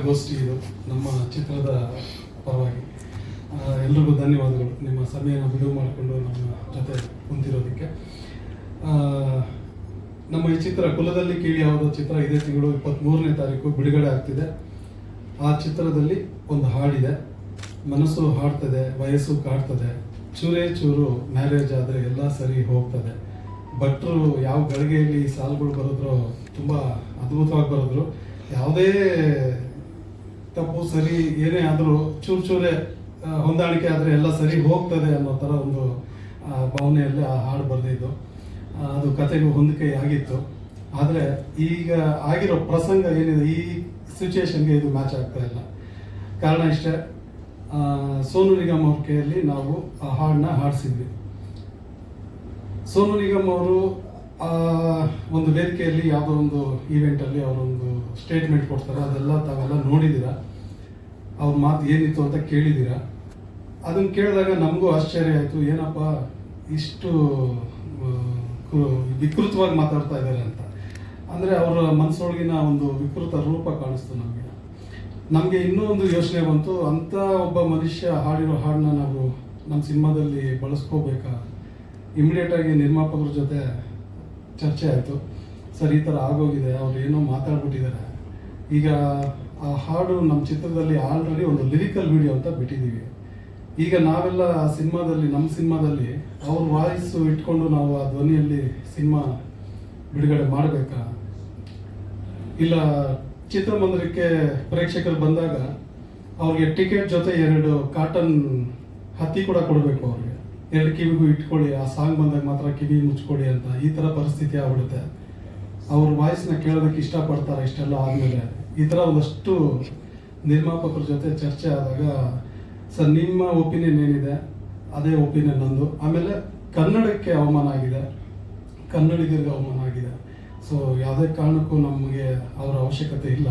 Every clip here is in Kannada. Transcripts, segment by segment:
ಗೋಷ್ಠಿ ಇದು ನಮ್ಮ ಚಿತ್ರದ ಪರವಾಗಿ. ಎಲ್ರಿಗೂ ಧನ್ಯವಾದಗಳು. ನಿಮ್ಮ ಸಮಯನ ಬಿಡುವು ಮಾಡಿಕೊಂಡು ನಮ್ಮ ಜೊತೆ ಕುಂತಿರೋದಕ್ಕೆ. ನಮ್ಮ ಈ ಚಿತ್ರ ಕುಲದಲ್ಲಿ ಕೀಳಿ ಯಾವುದೋ ಚಿತ್ರ ಇದೇ, ತಿಂಗಳು ಇಪ್ಪತ್ತ್ಮೂರನೇ ತಾರೀಕು ಬಿಡುಗಡೆ ಆಗ್ತಿದೆ. ಆ ಚಿತ್ರದಲ್ಲಿ ಒಂದು ಹಾಡಿದೆ. ಮನಸ್ಸು ಹಾಡ್ತದೆ, ವಯಸ್ಸು ಕಾಡ್ತದೆ. ಚೂರೇ ಚೂರು ಮ್ಯಾರೇಜ್ ಆದರೆ ಎಲ್ಲ ಸರಿ ಹೋಗ್ತದೆ. ಭಟ್ರು ಯಾವ ಗಳಿಗೆಯಲ್ಲಿ ಸಾಲುಗಳು ಬರೋದ್ರು ತುಂಬ ಅದ್ಭುತವಾಗಿ ಬರೋದ್ರು. ಯಾವುದೇ ತಪ್ಪು, ಸರಿ, ಏನೇ ಆದರೂ ಚೂರು ಚೂರೇ ಹೊಂದಾಣಿಕೆ ಆದರೆ ಎಲ್ಲ ಸರಿ ಹೋಗ್ತದೆ ಅನ್ನೋ ಥರ ಒಂದು ಭಾವನೆಯಲ್ಲಿ ಆ ಹಾಡು ಬರೆದಿದ್ದು. ಅದು ಕತೆಗೂ ಹೊಂದಿಕೆ ಆಗಿತ್ತು. ಆದರೆ ಈಗ ಆಗಿರೋ ಪ್ರಸಂಗ ಏನಿದೆ, ಈ ಸಿಚುಯೇಷನ್ಗೆ ಇದು ಮ್ಯಾಚ್ ಆಗ್ತಾ ಇಲ್ಲ. ಕಾರಣ ಇಷ್ಟೇ ಸೋನು ನಿಗಮ್ ಅವ್ರ ಕೈಯಲ್ಲಿ ನಾವು ಆ ಹಾಡನ್ನ ಹಾಡಿಸಿದ್ವಿ. ಸೋನು ನಿಗಮ್ ಅವರು ಒಂದು ವೇದಿಕೆಯಲ್ಲಿ ಯಾವುದೋ ಒಂದು ಈವೆಂಟಲ್ಲಿ ಅವರೊಂದು ಸ್ಟೇಟ್ಮೆಂಟ್ ಕೊಡ್ತಾರೆ. ಅದೆಲ್ಲ ತಾವೆಲ್ಲ ನೋಡಿದ್ದೀರಾ? ಅವ್ರ ಮಾತು ಏನಿತ್ತು ಅಂತ ಕೇಳಿದ್ದೀರಾ? ಅದನ್ನ ಕೇಳಿದಾಗ ನಮಗೂ ಆಶ್ಚರ್ಯ ಆಯಿತು. ಏನಪ್ಪ, ಇಷ್ಟು ವಿಕೃತವಾಗಿ ಮಾತಾಡ್ತಾ ಇದ್ದಾರೆ ಅಂತ. ಅಂದರೆ ಅವರ ಮನಸ್ಸೊಳಗಿನ ಒಂದು ವಿಕೃತ ರೂಪ ಕಾಣಿಸ್ತು ನಮಗೆ. ನಮಗೆ ಇನ್ನೂ ಒಂದು ಯೋಚನೆ ಬಂತು. ಅಂಥ ಒಬ್ಬ ಮನುಷ್ಯ ಹಾಡಿರೋ ಹಾಡನ್ನ ನಾವು ನಮ್ಮ ಸಿನಿಮಾದಲ್ಲಿ ಬಳಸ್ಕೋಬೇಕಾ? ಇಮಿಡಿಯೇಟ್ ಆಗಿ ನಿರ್ಮಾಪಕರ ಜೊತೆ ಚರ್ಚೆ ಆಯಿತು. ಸರ್, ಈ ಥರ ಆಗೋಗಿದೆ, ಅವ್ರು ಏನೋ ಮಾತಾಡ್ಬಿಟ್ಟಿದ್ದಾರೆ. ಈಗ ಆ ಹಾಡು ನಮ್ಮ ಚಿತ್ರದಲ್ಲಿ ಆಲ್ರೆಡಿ ಒಂದು ಲಿರಿಕಲ್ ವಿಡಿಯೋ ಅಂತ ಬಿಟ್ಟಿದ್ದೀವಿ. ಈಗ ನಾವೆಲ್ಲ ಆ ಸಿನಿಮಾದಲ್ಲಿ ನಮ್ಮ ಸಿನಿಮಾದಲ್ಲಿ ಅವ್ರ ವಾಯ್ಸು ಇಟ್ಕೊಂಡು ನಾವು ಆ ಧ್ವನಿಯಲ್ಲಿ ಸಿನಿಮಾ ಬಿಡುಗಡೆ ಮಾಡಬೇಕಾ? ಇಲ್ಲ ಚಿತ್ರಮಂದಿರಕ್ಕೆ ಪ್ರೇಕ್ಷಕರು ಬಂದಾಗ ಅವ್ರಿಗೆ ಟಿಕೆಟ್ ಜೊತೆ ಎರಡು ಕಾಟನ್ ಹತ್ತಿ ಕೂಡ ಕೊಡಬೇಕು ಅವ್ರಿಗೆ. ಎರಡು ಕಿವಿಗೂ ಇಟ್ಕೊಳ್ಳಿ, ಆ ಸಾಂಗ್ ಬಂದಾಗ ಮಾತ್ರ ಕಿವಿ ಮುಚ್ಕೊಳ್ಳಿ ಅಂತ ಈ ಥರ ಪರಿಸ್ಥಿತಿ ಆಗ್ಬಿಡುತ್ತೆ. ಅವ್ರ ವಾಯ್ಸ್ನ ಕೇಳೋದಕ್ಕೆ ಇಷ್ಟಪಡ್ತಾರೆ ಇಷ್ಟೆಲ್ಲ ಆದಮೇಲೆ. ಈ ಥರ ಒಂದಷ್ಟು ನಿರ್ಮಾಪಕರ ಜೊತೆ ಚರ್ಚೆ ಆದಾಗ, ಸರ್, ನಿಮ್ಮ ಒಪಿನಿಯನ್ ಏನಿದೆ? ಅದೇ ಒಪಿನಿಯನ್ ನಂದು. ಆಮೇಲೆ ಕನ್ನಡಕ್ಕೆ ಅವಮಾನ ಆಗಿದೆ. ಕನ್ನಡಿಗರಿಗೆ ಅವಮಾನ ಆಗಿದೆ. ಸೊ ಯಾವುದೇ ಕಾರಣಕ್ಕೂ ನಮಗೆ ಅವರ ಅವಶ್ಯಕತೆ ಇಲ್ಲ.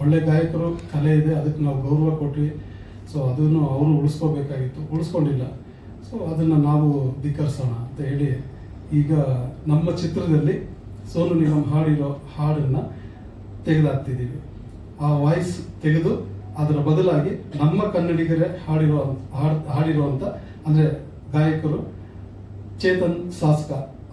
ಒಳ್ಳೆ ಗಾಯಕರು, ಕಲೆ ಇದೆ, ಅದಕ್ಕೆ ನಾವು ಗೌರವ ಕೊಟ್ವಿ. ಸೊ ಅದನ್ನು ಅವರು ಉಳಿಸ್ಕೋಬೇಕಾಗಿತ್ತು. ಉಳಿಸ್ಕೊಂಡಿಲ್ಲ. ಸೊ ಅದನ್ನು ನಾವು ಧಿಕ್ಕರಿಸೋಣ ಅಂತ ಹೇಳಿ ಈಗ ನಮ್ಮ ಚಿತ್ರದಲ್ಲಿ ಸೋನು ನಿಗಮ್ ಹಾಡಿರೋ ಹಾಡನ್ನು ತೆಗೆದಾಕ್ತಿದ್ದೀವಿ. ಆ ವಾಯ್ಸ್ ತೆಗೆದು ಅದರ ಬದಲಾಗಿ ನಮ್ಮ ಕನ್ನಡಿಗರೇ ಹಾಡಿರೋ ಹಾಡ್ ಹಾಡಿರುವಂಥ ಅಂದರೆ ಗಾಯಕರು ಚೇತನ್ ಸಾಸ್ಕ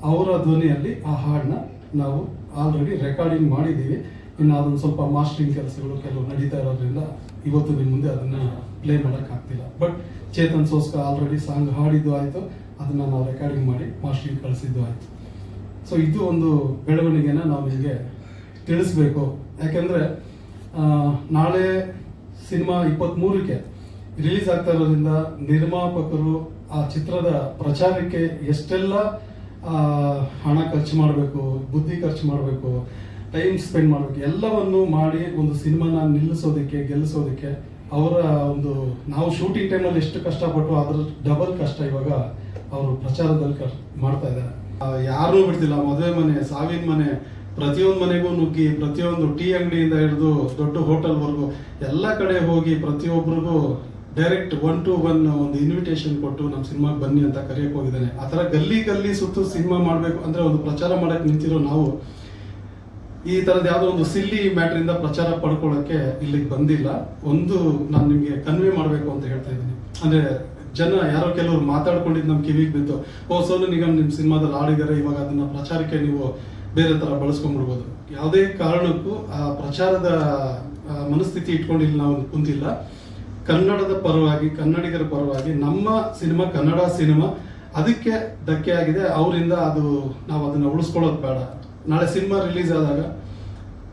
ಅವರ ಧ್ವನಿಯಲ್ಲಿ ಆ ಹಾಡನ್ನ ನಾವು ಆಲ್ರೆಡಿ ರೆಕಾರ್ಡಿಂಗ್ ಮಾಡಿದ್ದೀವಿ. ಇನ್ನು ಅದೊಂದು ಸ್ವಲ್ಪ ಮಾಸ್ಟ್ರಿಂಗ್ ಕೆಲಸಗಳು ಕೆಲವು ನಡೀತಾ ಇರೋದ್ರಿಂದ ಇವತ್ತು ನಿಮ್ಮ ಮುಂದೆ ಅದನ್ನ play ಮಾಡೋಕ್ಕಾಗ್ತಿಲ್ಲ. But Chetan Sosca already song ಹಾಡಿದ್ದು ಆಯಿತು. ಅದನ್ನು ನಾವು ರೆಕಾರ್ಡಿಂಗ್ ಮಾಡಿ ಮಾಸ್ಟ್ರಿಗೆ ಕಳಿಸಿದ್ದು ಆಯಿತು. ಸೊ ಇದು ಒಂದು ಬೆಳವಣಿಗೆನ ನಾವು ನಿಮಗೆ ತಿಳಿಸ್ಬೇಕು. ಯಾಕೆಂದರೆ ನಾಳೆ ಸಿನಿಮಾ ಇಪ್ಪತ್ತ್ಮೂರಕ್ಕೆ ರಿಲೀಸ್ ಆಗ್ತಾ ಇರೋದ್ರಿಂದ ನಿರ್ಮಾಪಕರು ಆ ಚಿತ್ರದ ಪ್ರಚಾರಕ್ಕೆ ಎಷ್ಟೆಲ್ಲ ಹಣ ಖರ್ಚು ಮಾಡಬೇಕು, ಬುದ್ಧಿ ಖರ್ಚು ಮಾಡಬೇಕು ಟೈಮ್ ಸ್ಪೆಂಡ್ ಮಾಡಬೇಕು, ಎಲ್ಲವನ್ನು ಮಾಡಿ ಒಂದು ಸಿನಿಮಾನ ನಿಲ್ಲಿಸೋದಕ್ಕೆ, ಗೆಲ್ಲಿಸೋದಕ್ಕೆ ಅವರ ಒಂದು ನಾವು ಶೂಟಿಂಗ್ ಟೈಮಲ್ಲಿ ಎಷ್ಟು ಕಷ್ಟಪಟ್ಟು ಅದ್ರ ಡಬಲ್ ಕಷ್ಟ ಇವಾಗ ಅವರು ಪ್ರಚಾರದಲ್ಲಿ ಕಷ್ಟ ಮಾಡ್ತಾ ಇದ್ದಾರೆ. ಯಾರೂ ಬಿಡ್ತಿಲ್ಲ. ಮದುವೆ ಮನೆ, ಸಾವಿನ ಮನೆ, ಪ್ರತಿಯೊಂದು ಮನೆಗೂ ನುಗ್ಗಿ, ಪ್ರತಿಯೊಂದು ಟೀ ಅಂಗಡಿಯಿಂದ ಹಿಡಿದು ದೊಡ್ಡ ಹೋಟೆಲ್ವರೆಗೂ ಎಲ್ಲ ಕಡೆ ಹೋಗಿ ಪ್ರತಿಯೊಬ್ಬರಿಗೂ ಡೈರೆಕ್ಟ್ ಒನ್ ಟು ಒನ್ ಒಂದು ಇನ್ವಿಟೇಷನ್ ಕೊಟ್ಟು ನಮ್ಮ ಸಿನಿಮಾಗೆ ಬನ್ನಿ ಅಂತ ಕರೆಯಕ್ಕೆ ಹೋಗಿದ್ದಾನೆ. ಆ ಥರ ಗಲ್ಲಿ ಗಲ್ಲಿ ಸುತ್ತು ಸಿನಿಮಾ ಮಾಡಬೇಕು ಅಂದರೆ ಒಂದು ಪ್ರಚಾರ ಮಾಡಕ್ಕೆ ನಿಂತಿರೋ ನಾವು ಈ ತರದ ಯಾವುದೋ ಒಂದು ಸಿಲ್ಲಿ ಮ್ಯಾಟರ್ ಇಂದ ಪ್ರಚಾರ ಪಡ್ಕೊಳ್ಳೋಕೆ ಇಲ್ಲಿಗೆ ಬಂದಿಲ್ಲ. ಒಂದು ನಾನು ನಿಮಗೆ ಕನ್ವೆ ಮಾಡಬೇಕು ಅಂತ ಹೇಳ್ತಾ ಇದ್ದೀನಿ. ಅಂದ್ರೆ ಜನ ಯಾರೋ ಕೆಲವರು ಮಾತಾಡ್ಕೊಂಡಿದ್ದು ನಮ್ಮ ಕಿವಿಗೆ ಬಿತ್ತು ಓ, ಸೋನು ನಿಗಮ್ ನಿಮ್ ಸಿನಿಮಾದಲ್ಲಿ ಆಡಿದ್ದಾರೆ ಇವಾಗ ಅದನ್ನ ಪ್ರಚಾರಕ್ಕೆ ನೀವು ಬೇರೆ ತರ ಬಳಸ್ಕೊಂಡ್ಬಿಡ್ಬೋದು. ಯಾವುದೇ ಕಾರಣಕ್ಕೂ ಆ ಪ್ರಚಾರದ ಮನಸ್ಥಿತಿ ಇಟ್ಕೊಂಡು ಇಲ್ಲಿ ನಾವು ಕುಂತಿಲ್ಲ. ಕನ್ನಡದ ಪರವಾಗಿ, ಕನ್ನಡಿಗರ ಪರವಾಗಿ, ನಮ್ಮ ಸಿನಿಮಾ, ಕನ್ನಡ ಸಿನಿಮಾ, ಅದಕ್ಕೆ ಧಕ್ಕೆ ಆಗಿದೆ. ಅವರಿಂದ ಅದು ನಾವು ಅದನ್ನ ಉಳಿಸ್ಕೊಳ್ಳೋದು ಬೇಡ. ನಾಳೆ ಸಿನಿಮಾ ರಿಲೀಸ್ ಆದಾಗ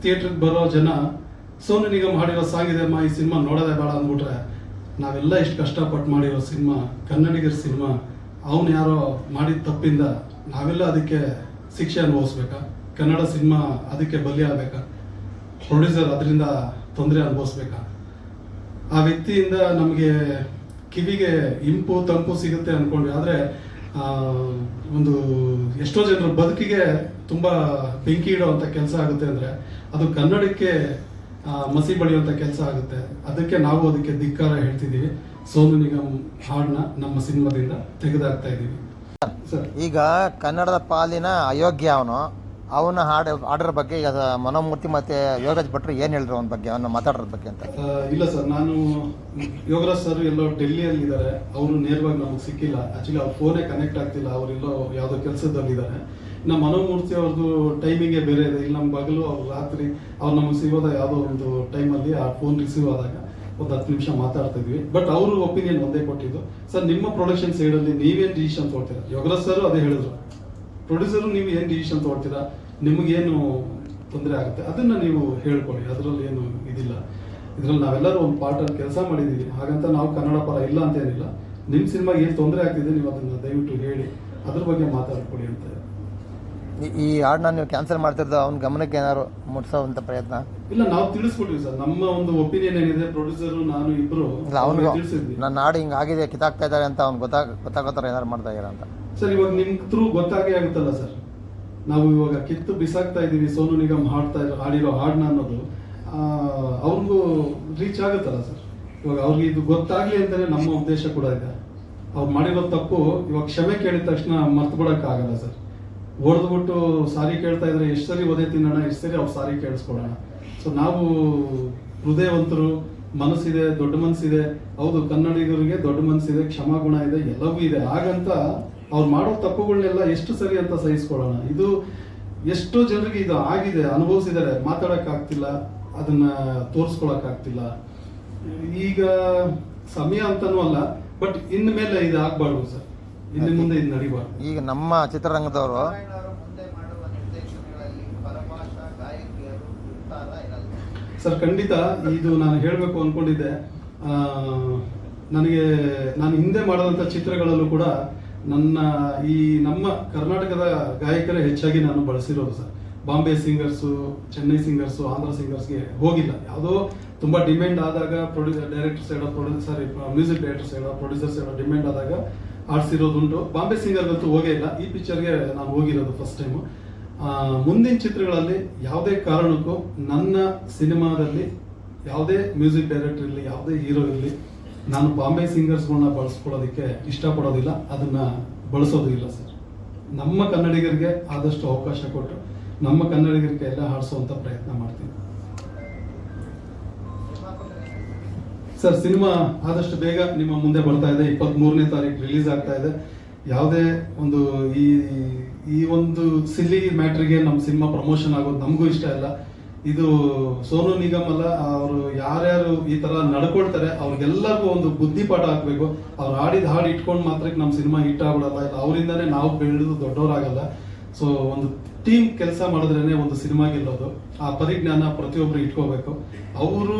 ಥಿಯೇಟ್ರಿಗೆ ಬರೋ ಜನ, ಸೋನು ನಿಗಮ್ ಹಾಡಿರೋ ಸಾಂಗ್ ಇದೆ ಅಮ್ಮ, ಈ ಸಿನಿಮಾ ನೋಡೋದೇ ಬೇಡ ಅಂದ್ಬಿಟ್ರೆ, ನಾವೆಲ್ಲ ಇಷ್ಟು ಕಷ್ಟಪಟ್ಟು ಮಾಡಿರೋ ಸಿನಿಮಾ, ಕನ್ನಡಿಗರ ಸಿನಿಮಾ, ಅವನು ಯಾರೋ ಮಾಡಿದ ತಪ್ಪಿಂದ ನಾವೆಲ್ಲ ಅದಕ್ಕೆ ಶಿಕ್ಷೆ ಅನುಭವಿಸ್ಬೇಕಾ? ಕನ್ನಡ ಸಿನಿಮಾ ಅದಕ್ಕೆ ಬಲಿಯಾಗಬೇಕಾ ಪ್ರೊಡ್ಯೂಸರ್ ಅದರಿಂದ ತೊಂದರೆ ಅನುಭವಿಸ್ಬೇಕಾ? ಆ ವ್ಯಕ್ತಿಯಿಂದ ನಮಗೆ ಕಿವಿಗೆ ಇಂಪು ತಂಪು ಸಿಗುತ್ತೆ ಅಂದ್ಕೊಂಡ್ವಿ ಆದರೆ ಒಂದು ಎಷ್ಟೋ ಜನರ ಬದುಕಿಗೆ ತುಂಬಾ ಬೆಂಕಿ ಇಡುವಂಥ ಕೆಲಸ ಆಗುತ್ತೆ ಅಂದ್ರೆ ಅದು ಕನ್ನಡಕ್ಕೆ ಮಸಿ ಬಳಿಯುವಂತ ಕೆಲಸ ಆಗುತ್ತೆ. ಅದಕ್ಕೆ ನಾವು ಅದಕ್ಕೆ ಧಿಕ್ಕಾರ ಹೇಳ್ತಿದೀವಿ ಸೋನು ನಿಗಮ್ ಹಾಡನ್ನ ನಮ್ಮ ಸಿನಿಮಾದಿಂದ ತೆಗೆದಾಕ್ತಾ ಇದೀವಿ ಸರ್. ಈಗ ಕನ್ನಡದ ಪಾಲಿನ ಅಯೋಗ್ಯ ಅವನು. ಅವನ ಹಾಡು ಹಾಡೋದ್ರ ಬಗ್ಗೆ ಈಗ ಮನೋಮೂರ್ತಿ ಮತ್ತೆ ಯೋಗರಾಜ್ ಭಟ್ರು ಏನು ಹೇಳಿದ್ರು ಅವನ ಬಗ್ಗೆ? ಅವನ ಮಾತಾಡೋದ್ರ ಬಗ್ಗೆ ಅಂತ. ಇಲ್ಲ ಸರ್ ನಾನು ಯೋಗರಾಜ್ ಸರ್ ಎಲ್ಲೋ ಡೆಲ್ಲಿಯಲ್ಲಿ ಇದ್ದಾರೆ. ಅವರು ನೇರವಾಗಿ ನಮಗೆ ಸಿಕ್ಕಿಲ್ಲ. ಆಕ್ಚುಲಿ ಅವ್ರ ಫೋನೇ ಕನೆಕ್ಟ್ ಆಗ್ತಿಲ್ಲ. ಅವರೆಲ್ಲೋ ಯಾವುದೋ ಕೆಲಸದಲ್ಲಿದ್ದಾರೆ. ನಮ್ಮ ಮನೋಮೂರ್ತಿ ಅವ್ರದ್ದು ಟೈಮಿಂಗೇ ಬೇರೆ ಇದೆ. ಇಲ್ಲಿ ನಮ್ಮ ಬಗಲು ಅವ್ರು ರಾತ್ರಿ, ಅವ್ರು ನಮಗೆ ಸಿಗೋದ ಯಾವುದೋ ಒಂದು ಟೈಮಲ್ಲಿ ಆ ಫೋನ್ ರಿಸೀವ್ ಆದಾಗ ಒಂದು ಹತ್ತು ನಿಮಿಷ ಮಾತಾಡ್ತಾ ಇದ್ವಿ. ಬಟ್ ಅವರು ಒಪಿನಿಯನ್ ಒಂದೇ ಕೊಟ್ಟಿದ್ದು. ಸರ್ ನಿಮ್ಮ ಪ್ರೊಡಕ್ಷನ್ ಸೈಡಲ್ಲಿ ನೀವೇನು ಡಿಸಿಷನ್ ತೊಗೊಳ್ತೀರಾ? ಯೋಗರಾಜ್ ಸರ್ ಅದೇ ಹೇಳಿದ್ರು. ಪ್ರೊಡ್ಯೂಸರು ನೀವು ಏನು ಡಿಸಿಷನ್ ತೊಗೊಳ್ತೀರಾ? ನಿಮಗೇನು ತೊಂದರೆ ಆಗುತ್ತೆ? ಅದನ್ನು ನೀವು ಹೇಳ್ಕೊಳ್ಳಿ ಅದರಲ್ಲಿ ಏನು ಇದಿಲ್ಲ. ಇದರಲ್ಲಿ ನಾವೆಲ್ಲರೂ ಒಂದು ಪಾರ್ಟಲ್ಲಿ ಕೆಲಸ ಮಾಡಿದ್ದೀವಿ. ಹಾಗಂತ ನಾವು ಕನ್ನಡ ಪರ ಇಲ್ಲ ಅಂತ ಏನಿಲ್ಲ. ನಿಮ್ಮ ಸಿನಿಮಾಗೆ ಏನು ತೊಂದರೆ ಆಗ್ತಿದೆ ನೀವು ಅದನ್ನು ದಯವಿಟ್ಟು ಹೇಳಿ. ಅದ್ರ ಬಗ್ಗೆ ಮಾತಾಡ್ಕೊಳ್ಳಿ ಅಂತ ಈ- ಈ ಹಾಡನ್ನ ನೀವು ಕ್ಯಾನ್ಸಲ್ ಮಾಡ್ತಿರೋದು ಅವ್ನ ಗಮನಕ್ಕೆ ಏನಾದ್ರು ಮುಟ್ಸೋವಂಥ ಪ್ರಯತ್ನ? ಇಲ್ಲ ನಾವು ತಿಳಿಸ್ಕೊಟ್ಟಿವಿ ಸರ್. ನಮ್ಮ ಒಂದು ಒಪಿನಿಯನ್ ಏನಿದೆ ಪ್ರೊಡ್ಯೂಸರು ನಾನು ಇಬ್ರು ಇಲ್ಲ ಅವನಿಗೆ. ತಿಳಿಸಿದ್ವಿ. ನನ್ನ ಹಾಡು ಹಿಂಗೆ ಆಗಿದೆ ಕಿತ್ತಾಕ್ತಾ ಇದ್ದಾರೆ ಅಂತ ಅವ್ನು ಗೊತ್ತಾಗ ಗೊತ್ತಾಗೋ ಥರ ಏನಾರು ಮಾಡ್ತಾ ಇದ್ದಾರೆ ಅಂತ. ಸರ್ ಇವಾಗ ನಿಮ್ ಥ್ರೂ ಗೊತ್ತಾಗೇ ಆಗುತ್ತಲ್ಲ ಸರ್? ನಾವು ಇವಾಗ ಕಿತ್ತು ಬಿಸಾಕ್ತಾ ಇದೀವಿ ಸೋನು ನಿಗಮ್ ಹಾಡ್ತಾ ಇರೋ ಹಾಡಿರೋ ಹಾಡ್ನ ಅನ್ನೋದು. ಅವ್ರಿಗೂ ರೀಚ್ ಆಗುತ್ತಲ್ಲ ಸರ್? ಇವಾಗ ಅವ್ರಿಗೆ ಇದು ಗೊತ್ತಾಗ್ಲಿ ಅಂತಾನೆ ನಮ್ಮ ಉದ್ದೇಶ ಕೂಡ ಇದೆ. ಅವ್ರು ಮಾಡಿರೋ ತಪ್ಪು ಇವಾಗ ಕ್ಷಮೆ ಕೇಳಿದ ತಕ್ಷಣ ಮರ್ತು ಬಿಡಕ್ ಆಗಲ್ಲ ಸರ್. ಹೊಡೆದ್ಬಿಟ್ಟು ಸಾರಿ ಕೇಳ್ತಾ ಇದ್ರೆ ಎಷ್ಟು ಸರಿ ಒದೆ ತಿನ್ನೋಣ, ಎಷ್ಟು ಸರಿ ಅವ್ರು ಸಾರಿ ಕೇಳಿಸ್ಕೊಡೋಣ ಸೊ ನಾವು ಹೃದಯವಂತರು, ಮನಸ್ಸಿದೆ, ದೊಡ್ಡ ಮನಸ್ಸಿದೆ. ಹೌದು, ಕನ್ನಡಿಗರಿಗೆ ದೊಡ್ಡ ಮನಸ್ಸಿದೆ ಕ್ಷಮಾಗುಣ ಇದೆ, ಎಲ್ಲವೂ ಇದೆ. ಹಾಗಂತ ಅವ್ರು ಮಾಡೋ ತಪ್ಪುಗಳನ್ನೆಲ್ಲ ಎಷ್ಟು ಸರಿ ಅಂತ ಸಹಿಸ್ಕೊಳ್ಳೋಣ. ಇದು ಎಷ್ಟೋ ಜನರಿಗೆ ಇದು ಆಗಿದೆ, ಅನುಭವಿಸಿದ್ದಾರೆ. ಮಾತಾಡೋಕ್ಕಾಗ್ತಿಲ್ಲ, ಅದನ್ನ ತೋರಿಸ್ಕೊಳಕ್ ಆಗ್ತಿಲ್ಲ ಈಗ ಸಮಯ ಅಂತನೂ ಅಲ್ಲ, ಬಟ್ ಇನ್ನು ಮೇಲೆ ಇದು ಆಗ್ಬಾರ್ದು ಸರ್. ಈಗ ನಮ್ಮ ಚಿತ್ರರಂಗದವರು ಸರ್ ಖಂಡಿತ ಇದು ನಾನು ಹೇಳಬೇಕು ಅನ್ಕೊಂಡಿದ್ದೆ. ನನಗೆ ನಾನು ಹಿಂದೆ ಮಾಡಿದಂಥ ಚಿತ್ರಗಳಲ್ಲೂ ಕೂಡ ನನ್ನ ಈ ನಮ್ಮ ಕರ್ನಾಟಕದ ಗಾಯಕರೇ ಹೆಚ್ಚಾಗಿ ನಾನು ಬಳಸಿರೋದು sir. Bombay singers Chennai singers Andhra ಸಿಂಗರ್ಸ್ಗೆ ಹೋಗಿಲ್ಲ. ಯಾವುದೋ ತುಂಬ ಡಿಮ್ಯಾಂಡ್ ಆದಾಗ ಪ್ರೊಡ್ಯೂಸರ್ ಡೈರೆಕ್ಟರ್ ಹೇಳೋ ಪ್ರೊಡ್ಯೂಸರ್ ಸಾರಿ ಮ್ಯೂಸಿಕ್ ಡೈರೆಕ್ಟರ್ ಹೇಳೋ ಪ್ರೊಡ್ಯೂಸರ್ ಹೇಳೋ ಡಿಮ್ಯಾಂಡ್ ಆದಾಗ ಆಡ್ಸಿರೋದುಂಟು. ಬಾಂಬೆ ಸಿಂಗರ್ಗಂತೂ ಹೋಗೇ ಇಲ್ಲ. ಈ ಪಿಕ್ಚರ್ಗೆ ನಾನು ಹೋಗಿರೋದು ಫಸ್ಟ್ ಟೈಮು ಮುಂದಿನ ಚಿತ್ರಗಳಲ್ಲಿ ಯಾವುದೇ ಕಾರಣಕ್ಕೂ ನನ್ನ ಸಿನಿಮಾದಲ್ಲಿ ಯಾವುದೇ ಮ್ಯೂಸಿಕ್ ಡೈರೆಕ್ಟರ್ ಇರಲಿ, ಯಾವುದೇ ಹೀರೋ ಇರಲಿ, ನಾನು ಬಾಂಬೆ ಸಿಂಗರ್ಸ್ಗಳನ್ನ ಬಳಸ್ಕೊಳ್ಳೋದಕ್ಕೆ ಇಷ್ಟಪಡೋದಿಲ್ಲ. ಅದನ್ನು ಬಳಸೋದು ಇಲ್ಲ ಸರ್. ನಮ್ಮ ಕನ್ನಡಿಗರಿಗೆ ಆದಷ್ಟು ಅವಕಾಶ ಕೊಟ್ಟು, ನಮ್ಮ ಕನ್ನಡಿಗರಿಗೆ ಎಲ್ಲ ಹಾಡಿಸುವಂತ ಪ್ರಯತ್ನ ಮಾಡ್ತೀನಿ. ಸರ್, ಸಿನಿಮಾ ಆದಷ್ಟು ಬೇಗ ನಿಮ್ಮ ಮುಂದೆ ಬರ್ತಾ ಇದೆ. ಇಪ್ಪತ್ತ್ ಮೂರನೇ ತಾರೀಕು ರಿಲೀಸ್ ಆಗ್ತಾ ಇದೆ. ಯಾವುದೇ ಒಂದು ಈ ಈ ಒಂದು ಸಿಲ್ಲಿ ಮ್ಯಾಟ್ರಿಗೆ ನಮ್ಮ ಸಿನಿಮಾ ಪ್ರಮೋಷನ್ ಆಗೋದು ನಮಗೂ ಇಷ್ಟ ಇಲ್ಲ. ಇದು ಸೋನು ನಿಗಮ್ ಅಲ್ಲ, ಅವರು ಯಾರ್ಯಾರು ಈ ತರ ನಡ್ಕೊಳ್ತಾರೆ, ಅವ್ರಿಗೆಲ್ಲರಿಗೂ ಒಂದು ಬುದ್ಧಿಪಾಠ ಹಾಕ್ಬೇಕು ಅವ್ರು ಹಾಡಿದ ಹಾಡು ಇಟ್ಕೊಂಡು ಮಾತ್ರಕ್ಕೆ ನಮ್ಮ ಸಿನಿಮಾ ಹಿಟ್ ಆಗ್ಬಿಡಲ್ಲ. ಇಲ್ಲ, ಅವರಿಂದನೇ ನಾವು ಬೆಳೆದು ದೊಡ್ಡವರಾಗಲ್ಲ. ಸೊ ಒಂದು ಟೀಮ್ ಕೆಲಸ ಮಾಡಿದ್ರೇನೆ ಒಂದು ಸಿನಿಮಾ ಗೆಲ್ಲೋದು. ಆ ಪರಿಜ್ಞಾನ ಪ್ರತಿಯೊಬ್ರು ಇಟ್ಕೋಬೇಕು. ಅವರು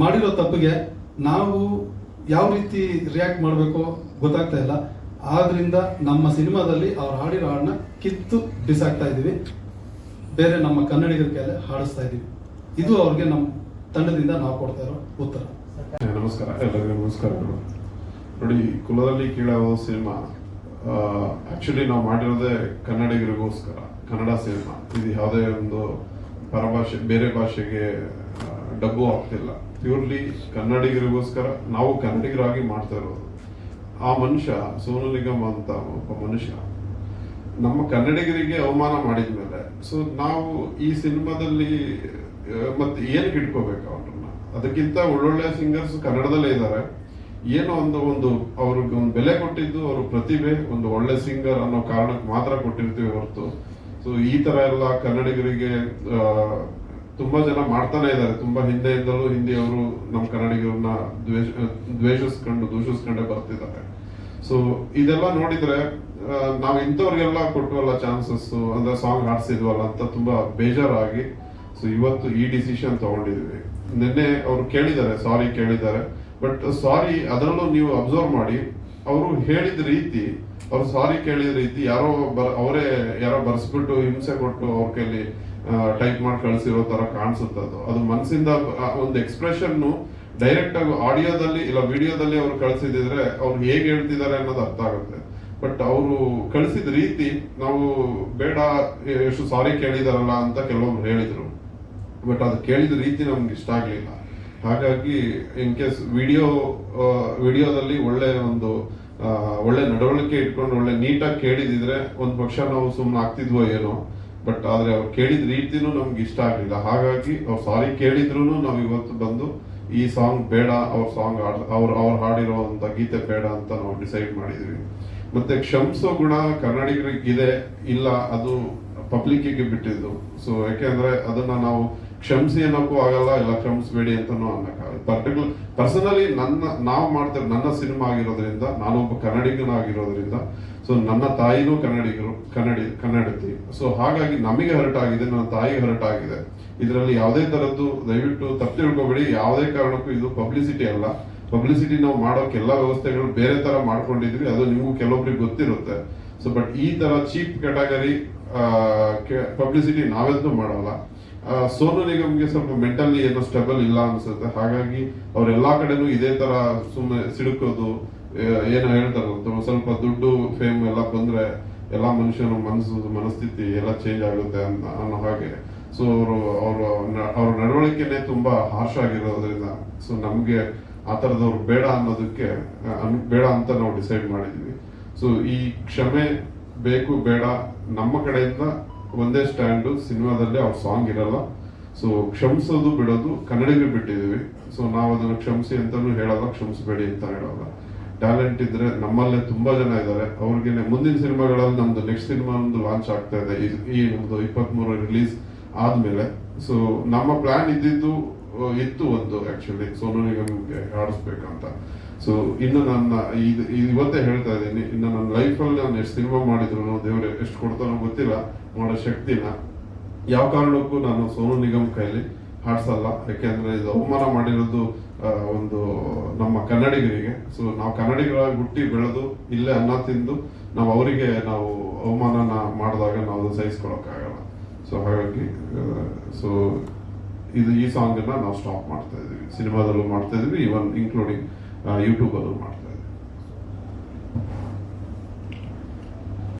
ಮಾಡಿರೋ ತಪ್ಪಿಗೆ ನಾವು ಯಾವ ರೀತಿ ರಿಯಾಕ್ಟ್ ಮಾಡಬೇಕು ಗೊತ್ತಾಗ್ತಾ ಇಲ್ಲ. ಆದ್ರಿಂದ ನಮ್ಮ ಸಿನಿಮಾದಲ್ಲಿ ಅವ್ರು ಹಾಡಿರೋ ಹಾಡನ್ನ ಕಿತ್ತು ಬಿಸಾಕ್ತಾ ಇದೀವಿ ಬೇರೆ ನಮ್ಮ ಕನ್ನಡಿಗರ ಕೈಯಲ್ಲಿ ಹಾಡಿಸ್ತಾ ಇದೀವಿ ಇದು ಅವ್ರಿಗೆ ನಮ್ಮ ತಂಡದಿಂದ ನಾವು ಕೊಡ್ತಾ ಇರೋ ಉತ್ತರ. ನಮಸ್ಕಾರ. ಎಲ್ಲರಿಗೂ ನಮಸ್ಕಾರ ನೋಡಿ, ಕುಲದಲ್ಲಿ ಕೇಳೋ ಸಿನಿಮಾ ಆ್ಯಕ್ಚುಲಿ ನಾವು ಮಾಡಿರೋದೇ ಕನ್ನಡಿಗರಿಗೋಸ್ಕರ, ಕನ್ನಡ ಸಿನಿಮಾ. ಇದು ಯಾವುದೇ ಒಂದು ಪರಭಾಷೆ, ಬೇರೆ ಭಾಷೆಗೆ ಡಬ್ಬು ಆಗ್ತಿಲ್ಲ. ಪ್ಯೂರ್ಲಿ ಕನ್ನಡಿಗರಿಗೋಸ್ಕರ ನಾವು ಕನ್ನಡಿಗರಾಗಿ ಮಾಡ್ತಾ ಇರೋದು. ಆ ಮನುಷ್ಯ, ಸೋನು ನಿಗಮ ಅಂತ ಒಬ್ಬ ಮನುಷ್ಯ, ನಮ್ಮ ಕನ್ನಡಿಗರಿಗೆ ಅವಮಾನ ಮಾಡಿದ ಮೇಲೆ ಸೊ ನಾವು ಈ ಸಿನಿಮಾದಲ್ಲಿ ಮತ್ತೆ ಏನಕ್ಕೆ ಇಟ್ಕೋಬೇಕು ಅವ್ರನ್ನ? ಅದಕ್ಕಿಂತ ಒಳ್ಳೊಳ್ಳೆ ಸಿಂಗರ್ಸ್ ಕನ್ನಡದಲ್ಲೇ ಇದ್ದಾರೆ. ಏನೋ ಒಂದು ಒಂದು ಅವ್ರಿಗೆ ಒಂದು ಬೆಲೆ ಕೊಟ್ಟಿದ್ದು, ಅವ್ರ ಪ್ರತಿಭೆ, ಒಂದು ಒಳ್ಳೆ ಸಿಂಗರ್ ಅನ್ನೋ ಕಾರಣಕ್ಕೆ ಮಾತ್ರ ಕೊಟ್ಟಿರ್ತೀವಿ ಹೊರತು. ಸೊ ಈ ತರ ಎಲ್ಲ ಕನ್ನಡಿಗರಿಗೆ ತುಂಬಾ ಜನ ಮಾಡ್ತಾನೆ ಇದ್ದಾರೆ. ತುಂಬಾ ಹಿಂದೆಯಿಂದಲೂ ಹಿಂದಿಯವರು ನಮ್ಮ ಕನ್ನಡಿಗರನ್ನ ದ್ವೇಷ, ದ್ವೇಷಿಸ್ಕೊಂಡು, ದೂಷಿಸ್ಕೊಂಡೇ ಬರ್ತಿದ್ದಾರೆ. ಸೊ ಇದೆಲ್ಲ ನೋಡಿದ್ರೆ ನಾವು ಇಂಥವ್ರಿಗೆಲ್ಲ ಕೊಟ್ಟವಲ್ಲ ಚಾನ್ಸಸ್ ಅಂದ್ರೆ ಸಾಂಗ್ ಹಾಡ್ಸಿದ್ವಲ್ಲ ಅಂತ ತುಂಬಾ ಬೇಜಾರಾಗಿ ಸೊ ಇವತ್ತು ಈ ಡಿಸಿಷನ್ ತಗೊಂಡಿದ್ವಿ ನಿನ್ನೆ ಅವರು ಕೇಳಿದ್ದಾರೆ ಸಾರಿ ಕೇಳಿದ್ದಾರೆ. ಬಟ್ ಸಾರಿ ಅದರಲ್ಲೂ ನೀವು ಅಬ್ಸರ್ವ್ ಮಾಡಿ, ಅವರು ಹೇಳಿದ ರೀತಿ, ಅವ್ರು ಸಾರಿ ಕೇಳಿದ ರೀತಿ ಯಾರೋ ಬರ್, ಅವರೇ ಯಾರೋ ಬರ್ಸ್ಬಿಟ್ಟು ಹಿಂಸೆ ಕೊಟ್ಟು ಅವ್ರ ಕೈಲಿ ಟೈಪ್ ಮಾಡಿ ಕಳ್ಸಿರೋ ತರ ಕಾಣಿಸುತ್ತೆ ಅದು. ಅದು ಮನಸ್ಸಿಂದ ಒಂದು ಎಕ್ಸ್ಪ್ರೆಷನ್ ಡೈರೆಕ್ಟ್ ಆಗಿ ಆಡಿಯೋದಲ್ಲಿ ಇಲ್ಲ ವಿಡಿಯೋದಲ್ಲಿ ಅವ್ರು ಕಳ್ಸಿದಿದ್ರೆ ಅವ್ರು ಹೇಗೆ ಹೇಳ್ತಿದ್ದಾರೆ ಅನ್ನೋದು ಅರ್ಥ ಆಗುತ್ತೆ. ಬಟ್ ಅವರು ಕಳಿಸಿದ ರೀತಿ ನಾವು ಬೇಡ ಎಷ್ಟು ಸಾರಿ ಕೇಳಿದಾರಲ್ಲ ಅಂತ ಕೆಲವೊಬ್ರು ಹೇಳಿದ್ರು. ಬಟ್ ಅದು ಕೇಳಿದ ರೀತಿ ನಮ್ಗೆ ಇಷ್ಟ ಆಗ್ಲಿಲ್ಲ. ಹಾಗಾಗಿ ಇನ್ ಕೇಸ್ ವಿಡಿಯೋ ವಿಡಿಯೋದಲ್ಲಿ ಒಳ್ಳೆ ಒಂದು ಒಳ್ಳೆ ನಡವಳಿಕೆ ಇಟ್ಕೊಂಡು ಒಳ್ಳೆ ನೀಟಾಗಿ ಕೇಳಿದಿದ್ರೆ ಒಂದು ಪಕ್ಷ ನಾವು ಸುಮ್ಮನೆ ಆಗ್ತಿದ್ವೋ ಏನೋ ಬಟ್ ಆದ್ರೆ ಅವ್ರು ಕೇಳಿದ ರೀತಿನೂ ನಮ್ಗೆ ಇಷ್ಟ ಆಗಲಿಲ್ಲ. ಹಾಗಾಗಿ ಅವ್ರು ಸಾರಿ ಕೇಳಿದ್ರು ನಾವು ಇವತ್ತು ಬಂದು ಈ ಸಾಂಗ್ ಬೇಡ, ಅವ್ರ ಸಾಂಗ್ ಅವ್ರು ಅವ್ರು ಹಾಡಿರುವಂತ ಗೀತೆ ಬೇಡ ಅಂತ ನಾವು ಡಿಸೈಡ್ ಮಾಡಿದ್ವಿ. ಮತ್ತೆ ಕ್ಷಮಿಸೋ ಗುಣ ಕನ್ನಡಿಗರಿಗೆ ಇದೆ, ಇಲ್ಲ ಅದು ಪಬ್ಲಿಕ್ಕಿಗೆ ಬಿಟ್ಟಿದ್ದು. ಸೊ ಯಾಕೆಂದ್ರೆ ಅದನ್ನ ನಾವು ಕ್ಷಮಿಸಿ ಅನ್ನೋಕ್ಕೂ ಆಗಲ್ಲ, ಇಲ್ಲ ಕ್ಷಮಿಸಬೇಡಿ ಅಂತಾನೂ ಅನ್ನಕ್ಕಾಗಲ್ಲ. ಪರ್ಟಿಕ್ಯುಲರ್ ಪರ್ಸನಲಿ ನನ್ನ, ನಾವು ಮಾಡ್ತೇವೆ ನನ್ನ ಸಿನಿಮಾ ಆಗಿರೋದ್ರಿಂದ, ನಾನೊಬ್ಬ ಕನ್ನಡಿಗನಾಗಿರೋದ್ರಿಂದ ಸೊ ನನ್ನ ತಾಯಿನೂ ಕನ್ನಡಿಗರು, ಕನ್ನಡಿ, ಕನ್ನಡತಿ. ಸೊ ಹಾಗಾಗಿ ನಮಗೆ ಹರ್ಟ್ ಆಗಿದೆ ನನ್ನ ತಾಯಿಗೆ ಹರ್ಟ್ ಆಗಿದೆ ಇದರಲ್ಲಿ ಯಾವುದೇ ತರದ್ದು ದಯವಿಟ್ಟು ತಪ್ಪು ತಿಳ್ಕೊಬೇಡಿ. ಯಾವುದೇ ಕಾರಣಕ್ಕೂ ಇದು ಪಬ್ಲಿಸಿಟಿ ಅಲ್ಲ. ಪಬ್ಲಿಸಿಟಿ ನಾವು ಮಾಡೋಕೆ ಎಲ್ಲ ವ್ಯವಸ್ಥೆಗಳು ಬೇರೆ ತರ ಮಾಡ್ಕೊಂಡಿದ್ವಿ. ಅದು ನಿಮಗೂ ಕೆಲವೊಬ್ರಿಗೆ ಗೊತ್ತಿರುತ್ತೆ. ಸೊ ಬಟ್ ಈ ತರ ಚೀಪ್ ಕ್ಯಾಟಗರಿ ಪಬ್ಲಿಸಿಟಿ ನಾವೆಂತೂ ಮಾಡಲ್ಲ. ಸೋನು ನಿಗಮ್ಗೆ ಸ್ವಲ್ಪ ಮೆಂಟಲಿ ಏನೋ ಸ್ಟೆಬಲ್ ಇಲ್ಲ ಅನ್ಸುತ್ತೆ. ಹಾಗಾಗಿ ಅವ್ರೆಲ್ಲಾ ಕಡೆನೂ ಇದೇ ತರ ಸುಮ್ಮನೆ ಸಿಡುಕೋದು ಏನು ಹೇಳ್ತಾರಲ್ಲ ಸ್ವಲ್ಪ ದುಡ್ಡು ಫೇಮ್ ಎಲ್ಲ ಬಂದ್ರೆ ಎಲ್ಲ ಮನುಷ್ಯನ ಮನಸ್ಸು, ಮನಸ್ಥಿತಿ ಎಲ್ಲ ಚೇಂಜ್ ಆಗುತ್ತೆ ಅಂತ ಅನ್ನೋ ಹಾಗೆ. ಸೊ ಅವರು ಅವರು ಅವ್ರ ನಡವಳಿಕೆನೆ ತುಂಬಾ ಹಾರ್ಶ್ ಆಗಿರೋದ್ರಿಂದ ಸೊ ನಮ್ಗೆ ಆ ಥರದವ್ರು ಬೇಡ ಅನ್ನೋದಕ್ಕೆ ಅನ್- ಬೇಡ ಅಂತ ನಾವು ಡಿಸೈಡ್ ಮಾಡಿದ್ವಿ. ಸೊ ಈ ಕ್ಷಮೆ ಬೇಕು, ಬೇಡ, ನಮ್ಮ ಕಡೆಯಿಂದ ಒಂದೇ ಸ್ಟ್ಯಾಂಡು ಸಿನಿಮಾದಲ್ಲಿ ಅವ್ರ ಸಾಂಗ್ ಇರಲ್ಲ. ಸೊ ಕ್ಷಮಿಸೋದು ಬಿಡೋದು ಕನ್ನಡಿಗೆ ಬಿಟ್ಟಿದೀವಿ ಸೊ ನಾವು ಅದನ್ನು ಕ್ಷಮಿಸಿ ಅಂತಲೂ ಹೇಳಲ್ಲ, ಕ್ಷಮಿಸಬೇಡಿ ಅಂತ ಹೇಳೋಲ್ಲ. ಟ್ಯಾಲೆಂಟ್ ಇದ್ರೆ ನಮ್ಮಲ್ಲೇ ತುಂಬಾ ಜನ ಇದ್ದಾರೆ. ಅವ್ರಿಗೆ ಮುಂದಿನ ಸಿನಿಮಾಗಳಲ್ಲಿ ನಮ್ದು ನೆಕ್ಸ್ಟ್ ಸಿನಿಮಾ ಒಂದು ಲಾಂಚ್ ಆಗ್ತಾ ಇದೆ. ಈ- ನಮ್ದು ಇಪ್ಪತ್ಮೂರು ರಿಲೀಸ್ ಆದ್ಮೇಲೆ. ಸೊ ನಮ್ಮ ಪ್ಲಾನ್ ಇದ್ದಿದ್ದು ಇತ್ತು ಒಂದು ಆಕ್ಚುಲಿ ಸೋನು ನಿಗಮ್ಗೆ ಆಡಿಸ್ಬೇಕಂತ ಸೊ ಇನ್ನು ನನ್ನ ಇವತ್ತೇ ಹೇಳ್ತಾ ಇದ್ದೀನಿ. ಇನ್ನು ನನ್ನ ಲೈಫಲ್ಲಿ ನಾನು ಎಷ್ಟು ಸಿನಿಮಾ ಮಾಡಿದ್ರು ದೇವ್ರು, ಎಷ್ಟು ಕೊಡ್ತಾನೋ ಗೊತ್ತಿಲ್ಲ. ಮಾಡೋ ಇಲ್ಲ. ಯಾವ ಕಾರಣಕ್ಕೂ ನಾನು ಸೋನು ನಿಗಮ್ ಕೈಲಿ ಹಾಡ್ಸಲ್ಲ. ಯಾಕೆಂದ್ರೆ ಇದು ಅವಮಾನ ಮಾಡಿರೋದು ಒಂದು ನಮ್ಮ ಕನ್ನಡಿಗರಿಗೆ. ಸೊ ನಾವು ಕನ್ನಡಿಗರಾಗಿ ಹುಟ್ಟಿ ಬೆಳೆದು ಇಲ್ಲೇ ಅನ್ನ ತಿಂದು ನಾವು ಅವರಿಗೆ ನಾವು ಅವಮಾನನ ಮಾಡಿದಾಗ ನಾವು ಸಹಿಸ್ಕೊಳಕ್ಕಾಗಲ್ಲ. ಸೊ ಹಾಗಾಗಿ ಸೊ ಇದು ಈ ಸಾಂಗನ್ನ ನಾವು ಸ್ಟಾಪ್ ಮಾಡ್ತಾ ಇದೀವಿ ಸಿನಿಮಾದಲ್ಲೂ ಮಾಡ್ತಾ ಇದೀವಿ ಇವನ್ ಇನ್ಕ್ಲೂಡಿಂಗ್ ಯೂಟ್ಯೂಬಲ್ಲೂ ಮಾಡ್ತಾ